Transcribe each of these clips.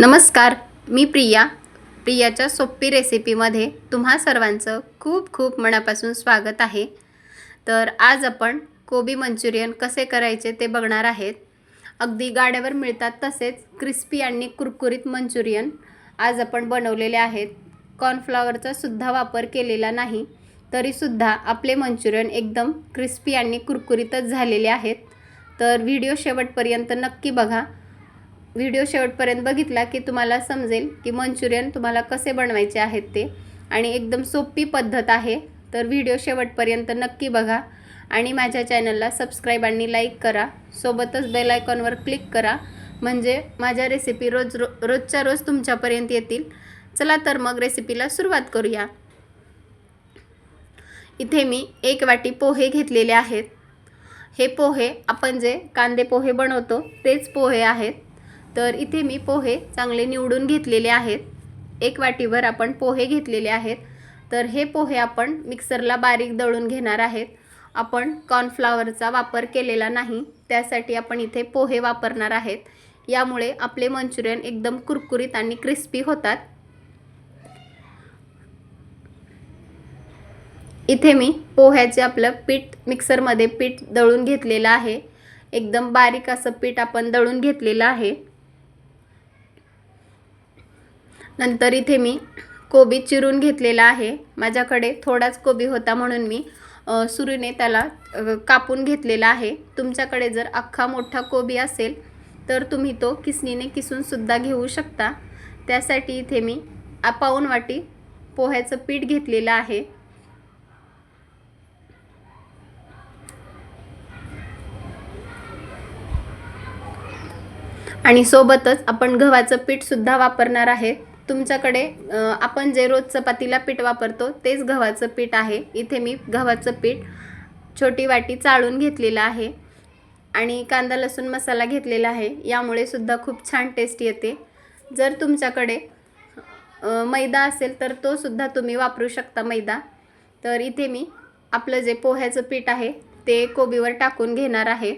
नमस्कार मी प्रिया. प्रियाच्या सोपी रेसिपीमध्ये तुम्हा सर्वांचं खूप खूप मनापासून स्वागत आहे. तर आज आपण कोबी मंचुरियन कसे करायचे ते बघणार आहेत. अगदी गाड्यावर मिळतात तसेच क्रिस्पी आणि कुरकुरीत मंचुरियन आज आपण बनवलेले आहेत. कॉर्नफ्लॉवरचा सुद्धा वापर केलेला नाही तरीसुद्धा आपले मंचुरियन एकदम क्रिस्पी आणि कुरकुरीतच झालेले आहेत. तर व्हिडिओ शेवटपर्यंत नक्की बघा. व्हिडिओ शेवटपर्यंत बघितला की तुम्हाला समजेल की मंचुरियन तुम्हाला कसे बनवायचे आहेत ते. आणि एकदम सोपी पद्धत आहे. तर व्हिडिओ शेवटपर्यंत नक्की बघा. आणि माझ्या चॅनलला सबस्क्राईब आणि लाईक करा. सोबतच बेल आयकॉनवर क्लिक करा. म्हणजे माझ्या रेसिपी रोज रो रोजच्या रोज तुमच्यापर्यंत येतील. चला तर मग रेसिपीला सुरुवात करूया. इथे मी एक वाटी पोहे घेतलेले आहेत. हे पोहे आपण जे कांदे पोहे बनवतो तेच पोहे आहेत. तर इथे मी पोहे चांगले निवडून घेतलेले आहेत. एक वाटीभर आपण पोहे घेतलेले आहेत. तर हे पोहे आपण मिक्सरला बारीक दळून घेणार आहेत. आपण कॉर्नफ्लावरचा वापर केलेला नाही त्यासाठी आपण इथे पोहे वापरणार आहेत. यामुळे आपले मंचुरियन एकदम कुरकुरीत आणि क्रिस्पी होतात. इथे मी पोह्याचे आपलं पीठ मिक्सरमध्ये पीठ दळून घेतलेलं आहे. एकदम बारीक असं पीठ आपण दळून घेतलेलं आहे. नंतर इथे मी कोबी चिरून घेतलेला आहे. माझ्याकडे थोडाच कोबी होता म्हणून मी अ, सुरीने त्याला कापून घेतलेला आहे. तुमच्याकडे जर अख्खा मोठा कोबी असेल तर तुम्ही तो किसणीने किसूनसुद्धा घेऊ शकता. त्यासाठी इथे मी आ- पाऊण वाटी पोह्याचं पीठ घेतलेलं आहे. आणि सोबतच आपण गव्हाचं पीठसुद्धा वापरणार आहे. तुमच्याकडे आपण जे रोज चपातीला पीठ वापरतो तेच गव्हाचं पीठ आहे. इथे मी गव्हाचं पीठ छोटी वाटी चाळून घेतलेलं आहे आणि कांदा लसूण मसाला घेतलेला आहे. यामुळे सुद्धा खूप छान टेस्ट येते. जर तुमच्याकडे मैदा असेल तर तो सुद्धा तुम्ही वापरू शकता मैदा. तर इथे मी आपलं जे पोह्याचं पीठ आहे ते कोबीवर टाकून घेणार आहे.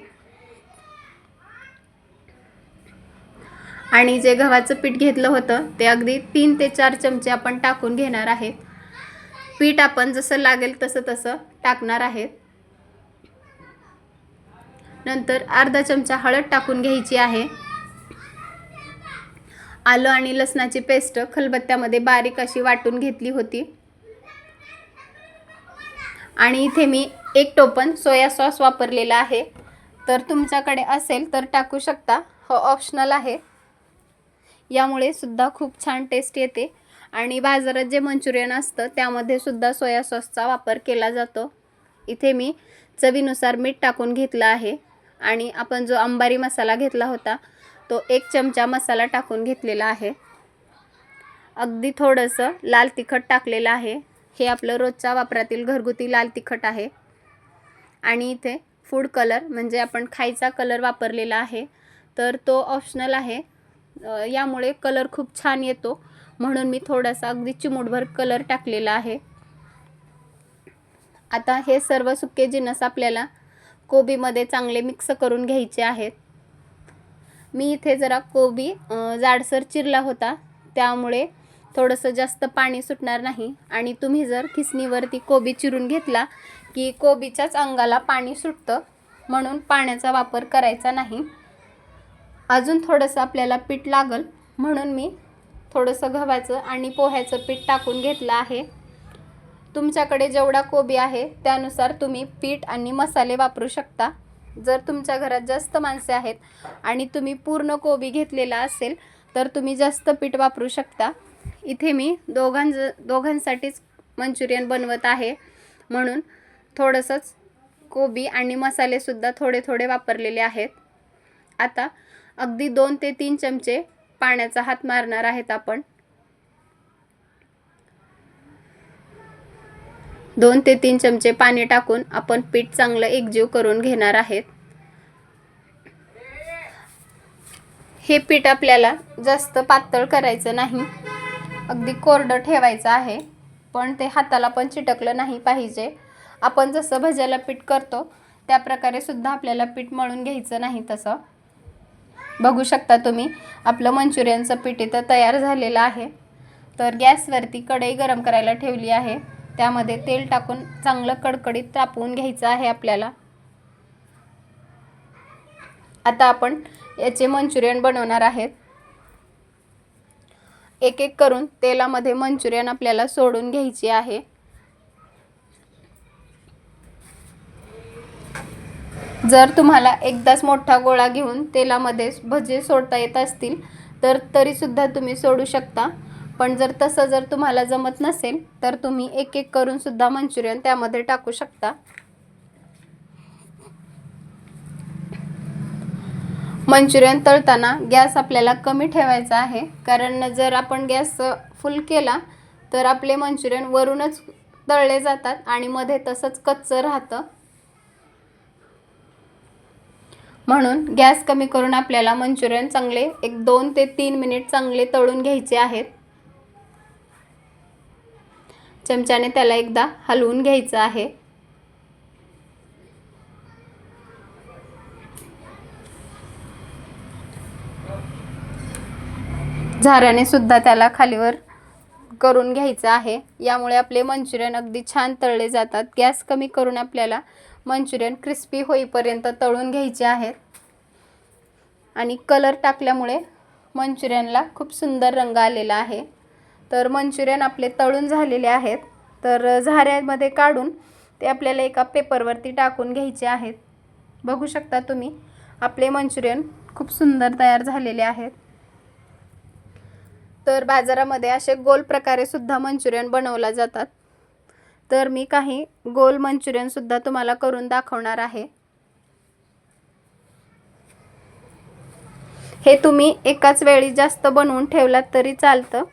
आणि जे गव्हाचं पीठ घेतलं होतं ते अगदी तीन ते चार चमचे आपण टाकून घेणार आहेत. पीठ आपण जसं लागेल तसं तसं टाकणार आहेत. नंतर अर्धा चमचा हळद टाकून घ्यायची आहे. आलं आणि लसणाची पेस्ट खलबत्त्यामध्ये बारीक अशी वाटून घेतली होती. आणि इथे मी एक टोपण सोया सॉस वापरलेला आहे. तर तुमच्याकडे असेल तर टाकू शकता. हो ऑप्शनल आहे. यामुळे सुद्धा खूप छान टेस्ट येते. आणि बाजारात जे मंचुरियन असतं त्यामध्ये सुद्धा सोया सॉसचा वापर केला जातो. इथे मी चवीनुसार मीठ टाकून घेतलं आहे. आणि आपण जो अंबारी मसाला घेतला होता तो एक चमचा मसाला टाकून घेतलेला आहे. अगदी थोडंसं लाल तिखट टाकलेलं आहे. हे आपलं रोजच्या वापरातील घरगुती लाल तिखट आहे. आणि इथे फूड कलर म्हणजे आपण खायचा कलर वापरलेला आहे तर तो ऑप्शनल आहे. यामुळे कलर खूप छान येतो. म्हणून मी थोडासा अगदी चिमूटभर कलर टाकलेला आहे. आता हे सर्व सुके जिनस आपल्याला कोबीमध्ये चांगले मिक्स करून घ्यायचे आहेत. मी इथे जरा कोबी जाडसर चिरला होता. त्यामुळे थोडंसं जास्त पाणी सुटणार नाही. आणि तुम्ही जर खिसणीवरती कोबी चिरून घेतला की कोबीच्याच अंगाला पाणी सुटतं म्हणून पाण्याचा वापर करायचा नाही. अजून थोडंसं आपल्याला पीठ लागल म्हणून मी थोडंसं गव्हाचं आणि पोह्याचं पीठ टाकून घेतलं आहे. तुमच्याकडे जेवढा कोबी आहे त्यानुसार तुम्ही पीठ आणि मसाले वापरू शकता. जर तुमच्या घरात जास्त माणसे आहेत आणि तुम्ही पूर्ण कोबी घेतलेला असेल तर तुम्ही जास्त पीठ वापरू शकता. इथे मी दोघांज दोघांसाठीच मंचुरियन बनवत आहे. म्हणून थोडंसंच कोबी आणि मसालेसुद्धा थोडे थोडे वापरलेले आहेत. आता अगदी दोन ते तीन चमचे पाण्याचा हात मारणार आहेत आपण. दोन ते तीन चमचे पाणी टाकून आपण पीठ चांगलं एकजीव करून घेणार आहेत. हे पीठ आपल्याला जास्त पातळ करायचं नाही. अगदी कोरडं ठेवायचं आहे. पण ते हाताला पण चिटकलं नाही पाहिजे. आपण जसं भज्याला पीठ करतो त्या प्रकारे सुद्धा आपल्याला पीठ मळून घ्यायचं नाही तसं. बघू शकता तुम्ही. आपलं मंचुरियनचं पीठ इथं तयार झालेलं आहे. तर गॅसवरती कढई गरम करायला ठेवली आहे. त्यामध्ये तेल टाकून चांगलं कडकडीत तापवून घ्यायचं आहे आपल्याला. आता आपण याचे मंचुरियन बनवणार आहेत. एक एक करून तेलामध्ये मंचुरियन आपल्याला सोडून घ्यायची आहे. जर तुम्हाला एकदाच मोठा गोळा घेऊन तेलामध्ये भजे सोडता येत असतील तर तरीसुद्धा तुम्ही सोडू शकता. पण जर तसं जर तुम्हाला जमत नसेल तर तुम्ही एक एक करूनसुद्धा मंचुरियन त्यामध्ये टाकू शकता. मंचुरियन तळताना गॅस आपल्याला कमी ठेवायचा आहे. कारण जर आपण गॅस फुल केला तर आपले मंचुरियन वरूनच तळले जातात आणि मध्ये तसंच कच्चं राहतं. म्हणून गॅस कमी करून आपल्याला मंचुरियन चांगले एक दोन ते तीन मिनिट चांगले तळून घ्यायचे आहेत. चमच्याने त्याला एकदा हलवून घ्यायचं आहे. झाऱ्याने सुद्धा त्याला खालीवर करून घ्यायचं आहे. यामुळे आपले मंचुरियन अगदी छान तळले जातात. गॅस कमी करून आपल्याला मंचुरियन क्रिस्पी होईपर्यंत तळून घ्यायचे आहेत. आणि कलर टाकल्यामुळे मंचुरियनला खूप सुंदर रंग आलेला आहे. तर मंचुरियन आपले तळून झालेले आहेत. तर झाऱ्यामध्ये काढून ते आपल्याला एका पेपरवरती टाकून घ्यायचे आहेत. बघू शकता तुम्ही आपले मंचुरियन खूप सुंदर तयार झालेले आहेत. तर बाजारामध्ये असे गोल प्रकारे सुद्धा मंचुरियन बनवला जातात. तर मी काही गोल मंचुरियनसुद्धा तुम्हाला करून दाखवणार आहे. हे तुम्ही एकाच वेळी जास्त बनवून ठेवलात तरी चालतं.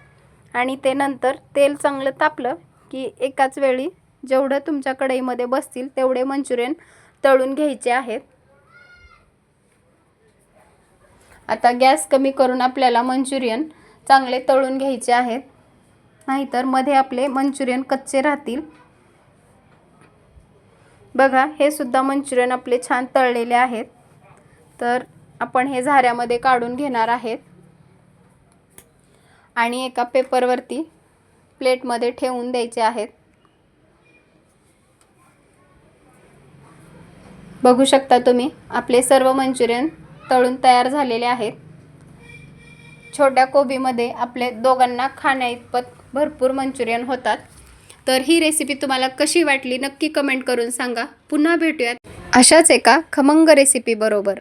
आणि ते नंतर तेल चांगलं तापलं की एकाच वेळी जेवढं तुमच्या कढईमध्ये बसतील तेवढे मंचुरियन तळून घ्यायचे आहेत. आता गॅस कमी करून आपल्याला मंचुरियन चांगले तळून घ्यायचे आहेत. नाहीतरमध्ये आपले मंचुरियन कच्चे राहतील. बघा हे सुद्धा मंचुरियन आपले छान तळलेले आहेत. तर आपण हे झाऱ्यामध्ये काढून घेणार आहेत. आणि एका पेपरवरती प्लेटमध्ये ठेवून द्यायचे आहेत. बघू शकता तुम्ही आपले सर्व मंचुरियन तळून तयार झालेले आहेत. छोट्या कोबीमध्ये आपले दोघांना खाण्याइतपत भरपूर मंचुरियन होतात. तर ही रेसिपी तुम्हाला कशी वाटली नक्की कमेंट करून सांगा. पुन्हा भेटूयात. अशाच एका खमंग रेसिपी बरोबर.